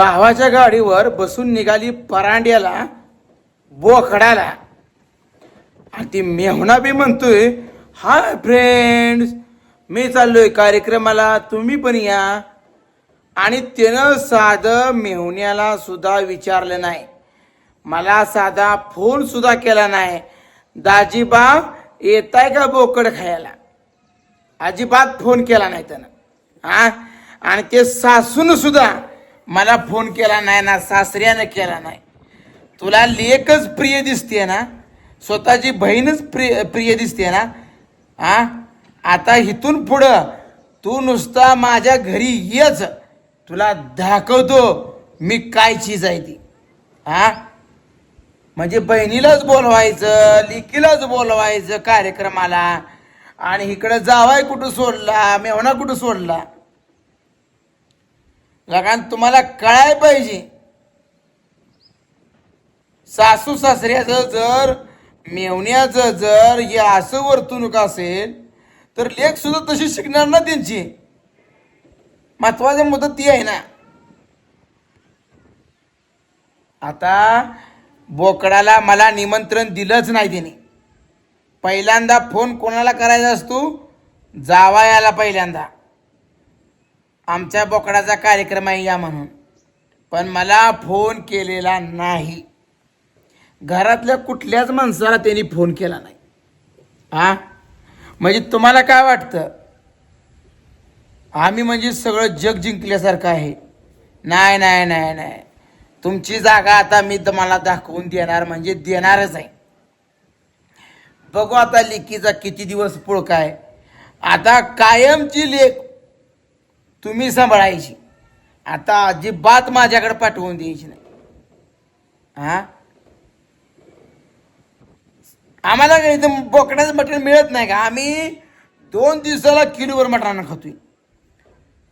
भावाच्या गाडीवर बसून निघाली परांड्याला बोकडाला आणि ती मेहुणा बी म्हणतोय हाय फ्रेंड्स मी चाललोय कार्यक्रमाला तुम्ही पण या. आणि त्यानं साधं मेहुण्याला सुद्धा विचारलं नाही. मला साधा फोन सुद्धा केला नाही. दाजीबा येताय का बोकड खायला? अजिबात फोन केला नाही त्यानं. हा? आणि ते सासून सुद्धा मला फोन केला नाही ना सासऱ्यानं केला नाही. तुला लेकच प्रिय दिसते ना स्वतःची बहीणच प्रिय प्रिय दिसते ना आ आता इथून पुढं तू नुसता माझ्या घरी येच. तुला दाखवतो मी काय चीज आहे ती. हा? म्हणजे बहिणीलाच बोलवायचं लिकीलाच बोलवायचं कार्यक्रमाला. आणि इकडं जावाय कुठं सोडला मेवणा कुठं सोडला? कारण तुम्हाला कळाय पाहिजे. सासू सासऱ्याचं जर मेवण्याचं जर हे असं वर्तणूक असेल तर लेख सुद्धा तशी शिकणार ना त्यांची. महत्त्वाचा मुदत ती आहे ना. आता बोकडाला मला निमंत्रण दिलंच नाही त्याने. पहिल्यांदा फोन कोणाला करायचा असतो? जावायाला पहिल्यांदा. आमच्या बोकडाचा कार्यक्रम आहे या म्हणून. पण मला फोन केलेला नाही. घरातल्या कुठल्याच माणसाला त्यांनी फोन केला नाही. हा? म्हणजे तुम्हाला काय वाटतं? आम्ही म्हणजे सगळं जग जिंकल्यासारखं आहे. नाही नाही नाही नाही. तुमची जागा आता मी तुम्हाला दाखवून देणार म्हणजे देणारच आहे. बघू आता लेकीचा किती दिवस पुळका आहे आता कायमची लेख तुम्ही सांभाळायची. आता अजिबात माझ्याकडे पाठवून द्यायची नाही. हा? आम्हाला इथं बोकड्याचं मटण मिळत नाही का? आम्ही दोन दिवसाला किलोवर मटण खातोय.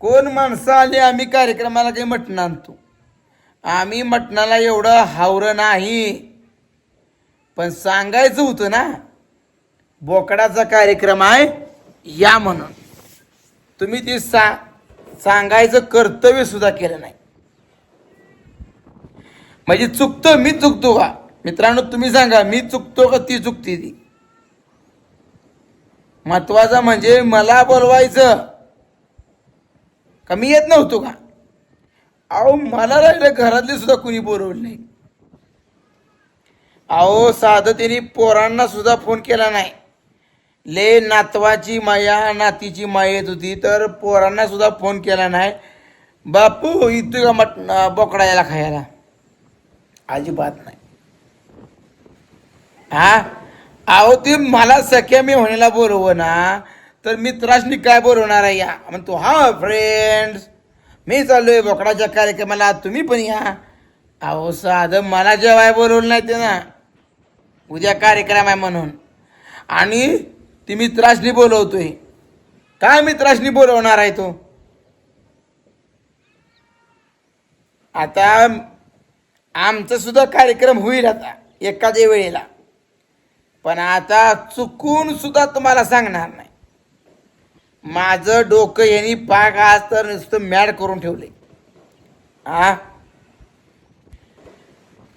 कोण माणसं आली आम्ही कार्यक्रमाला काही मटण आणतो. आम्ही मटणाला एवढं हावरं नाही. पण सांगायचं होतं ना बोकडाचा कार्यक्रम आहे या म्हणून. तुम्ही ती सा सांगायचं कर्तव्य सुद्धा केलं नाही. म्हणजे चुकतो मी चुकतो का? मित्रांनो तुम्ही सांगा मी चुकतो का ती चुकती ती? महत्वाचं म्हणजे मला बोलवायचं. का मी येत नव्हतो का? अहो मला राहिलं घरातले सुद्धा कुणी बोलवलं नाही. अहो साधं त्यांनी पोरांना सुद्धा फोन केला नाही. ले नातवाची माया नातीची माया येत होती तर पोरांना सुद्धा फोन केला नाही. बापू इथं का मट बोकडा याला खायला? अजिबात नाही. हा? अहो ते मला सख्या मी होण्याला बोलव ना तर मित्राशनी काय बोलवणार आहे या? म्हणतो हा फ्रेंड्स मी चाललोय बोकडाच्या कार्यक्रमाला. तुम्ही पण या. अहो साधं मला जेवाय बोलवलं नाही ते ना. उद्या कार्यक्रम आहे म्हणून. आणि ती मित्राशनी बोलवतोय. काय मित्राशनी बोलवणार आहे तो? आता आमचा सुद्धा कार्यक्रम होईल आता एखाद्या वेळेला. पण आता चुकून सुद्धा तुम्हाला सांगणार नाही. माझं डोकं यांनी पाक आज तर नुसतं मॅड करून ठेवले हा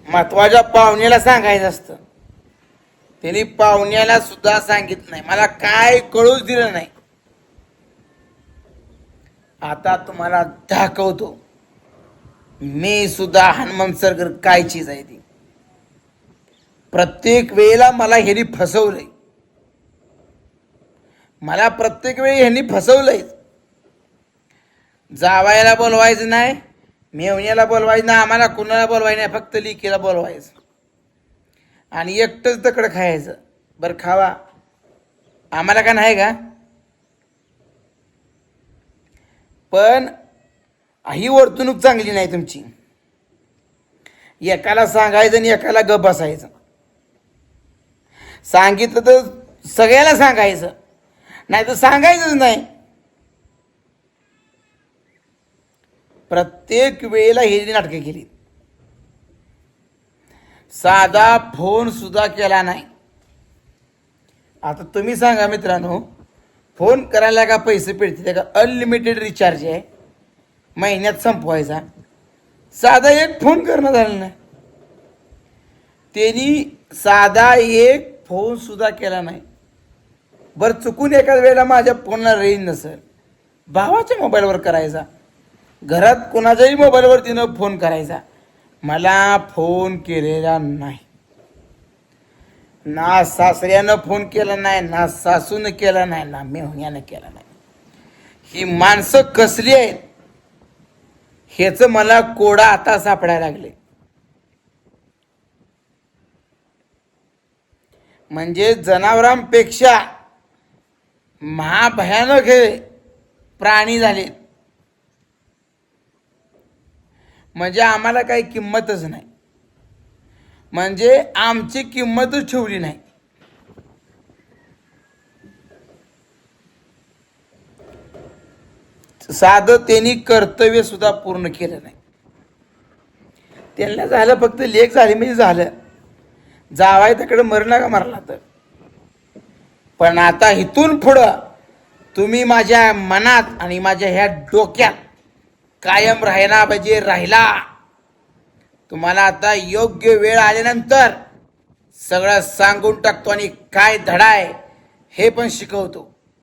महत्त्वाच्या पाहुण्याला सांगायचं असतं. त्यांनी पाहुण्याला सुद्धा सांगितलं नाही. मला काय कळूच दिलं नाही. आता तुम्हाला दाखवतो. मी सुद्धा हनुमान सरगर काय चीज आहे ती. प्रत्येक वेळेला मला ह्यांनी फसवलंय. मला प्रत्येक वेळी ह्यांनी फसवलंय. जावायला बोलवायचं नाही मेवण्याला बोलवायचं नाही आम्हाला कुणाला बोलवायचं नाही फक्त लिकीला बोलवायचं. आणि एकटंच तकडं खायचं. बरं खावा. आम्हाला का नाही का? पण ही वर्तणूक चांगली नाही तुमची. एकाला सांगायचं आणि एकाला गप बसायचं. सांगितलं तर सगळ्याला सांगायचं. नाही तर सांगायचंच नाही. प्रत्येक वेळेला हे नाटकं केली साधा फोन सुद्धा केला नाही. आता तुम्ही सांगा मित्रांनो फोन करायला का पैसे पेडते का अनलिमिटेड रिचार्ज आहे? महिन्यात संपवायचा. साधा एक फोन करणं झालं नाही. त्यांनी साधा एक फोन सुद्धा केला नाही. बरं चुकून एखाद वेळेला माझ्या फोनला रेंज नसेल. भावाच्या मोबाईलवर करायचा. घरात कोणाच्याही मोबाईलवर तिनं फोन करायचा. मला फोन केलेला नाही. ना सासऱ्यानं फोन केला नाही ना सासूनं केला नाही ना मेहुण्यानं केला नाही. ही माणसं कसली आहेत? ह्याच मला कोडा आता सापडायला लागले. म्हणजे जनावरांपेक्षा महाभयानक हे प्राणी झाले म्हणजे आम्हाला काही किंमतच नाही. म्हणजे आमची किंमतच ठेवली नाही. साधं त्यांनी कर्तव्य सुद्धा पूर्ण केलं नाही. त्यांना झालं फक्त लेख झाली म्हणजे झालं. जावाय तिकडे मरला का मरला तर. पण आता इथून पुढं तुम्ही माझ्या मनात आणि माझ्या ह्या डोक्यात कायम राहायला पाहिजे म्हणजे राहिला. तुम्हाला आता योग्य वेळ आल्यानंतर सगळं सांगून टाकतो आणि काय धडा आहे हे पण शिकवतो.